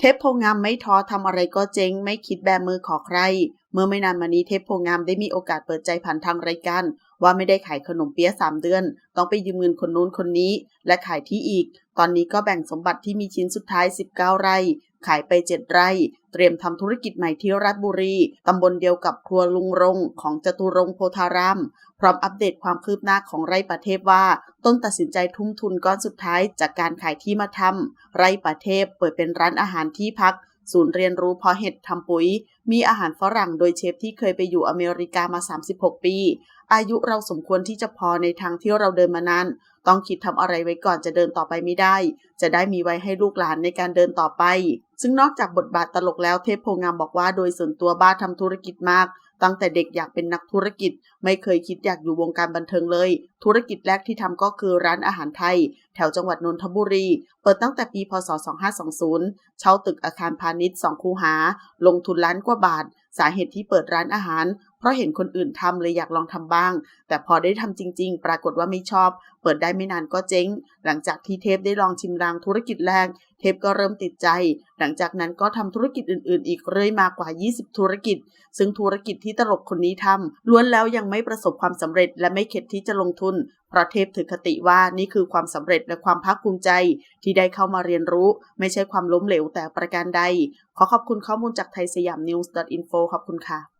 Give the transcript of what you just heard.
เทพโพงามไม่ท้อทำอะไรก็เจ๊ง ไม่คิดแบมือขอใคร เมื่อไม่นานมานี้เทพโพงามได้มีโอกาสเปิดใจผ่านทางรายการว่าไม่ได้ขายขนมเปี๊ยะสามเดือน ต้องไปยืมเงินคนนู้นคนนี้ และขายที่อีก ตอนนี้ก็แบ่งสมบัติที่มีชิ้นสุดท้าย 19 ไร่ ขายไป 7 ไร่ เตรียมทำธุรกิจใหม่ที่ราชบุรี ตำบลเดียวกับครัวลุงรงของจตุรงโพธาราม พร้อมอัปเดตความคืบหน้าของไร่ประเทศว่า ต้นตัดสินใจทุ่มทุนก้อนสุดท้ายจากการขายที่มาทำไร่ประเทศเปิดเป็นร้านอาหารที่พัก ศูนย์เรียนรู้เพาะเห็ดทำปุ๋ย มีอาหารฝรั่งโดยเชฟที่เคยไปอยู่อเมริกามา 36 ปี อายุเราสมควรที่จะพอในทางที่เราเดินมานานต้องคิดทำอะไรไว้ก่อนจะเดินต่อไปไม่ได้ จะได้มีไว้ให้ลูกหลานในการเดินต่อไป ซึ่งนอกจากบทบาทตลกแล้วเทพโพงามบอกว่าโดยส่วนตัวบ้าทำธุรกิจมาก ตั้งแต่เด็กอยากเป็นนักธุรกิจ ไม่เคยคิดอยากอยู่วงการบันเทิงเลย ธุรกิจแรกที่ทำก็คือร้านอาหารไทย แถวจังหวัดนนทบุรี เปิดตั้งแต่ปี พศ 2520 เช่าตึกอาคารพาณิชย์2คูหา ลงทุนล้านกว่าบาท สาเหตุที่เปิดร้านอาหาร เพราะเห็นคนอื่นทำเลยอยากลองทำบ้าง แต่พอได้ทำจริง ๆ ปรากฏว่าไม่ชอบ เปิดได้ไม่นานก็เจ๊ง หลังจากที่เทพได้ลองชิมลางธุรกิจแรก เทพก็เริ่มติดใจ หลังจากนั้นก็ทำธุรกิจอื่น ๆ อีกเรื่อยมากว่า 20 ธุรกิจ ซึ่งธุรกิจที่ตลกคนนี้ทำล้วนแล้วยังไม่ประสบความสำเร็จและไม่เข็ดที่จะลงทุน เพราะเทพถือคติว่านี่คือความสำเร็จและความภาคภูมิใจ ที่ได้เข้ามาเรียนรู้ ไม่ใช่ความล้มเหลวแต่ประการใด ขอขอบคุณข้อมูลจากไทยสยามนิวส์ .info ขอบคุณค่ะ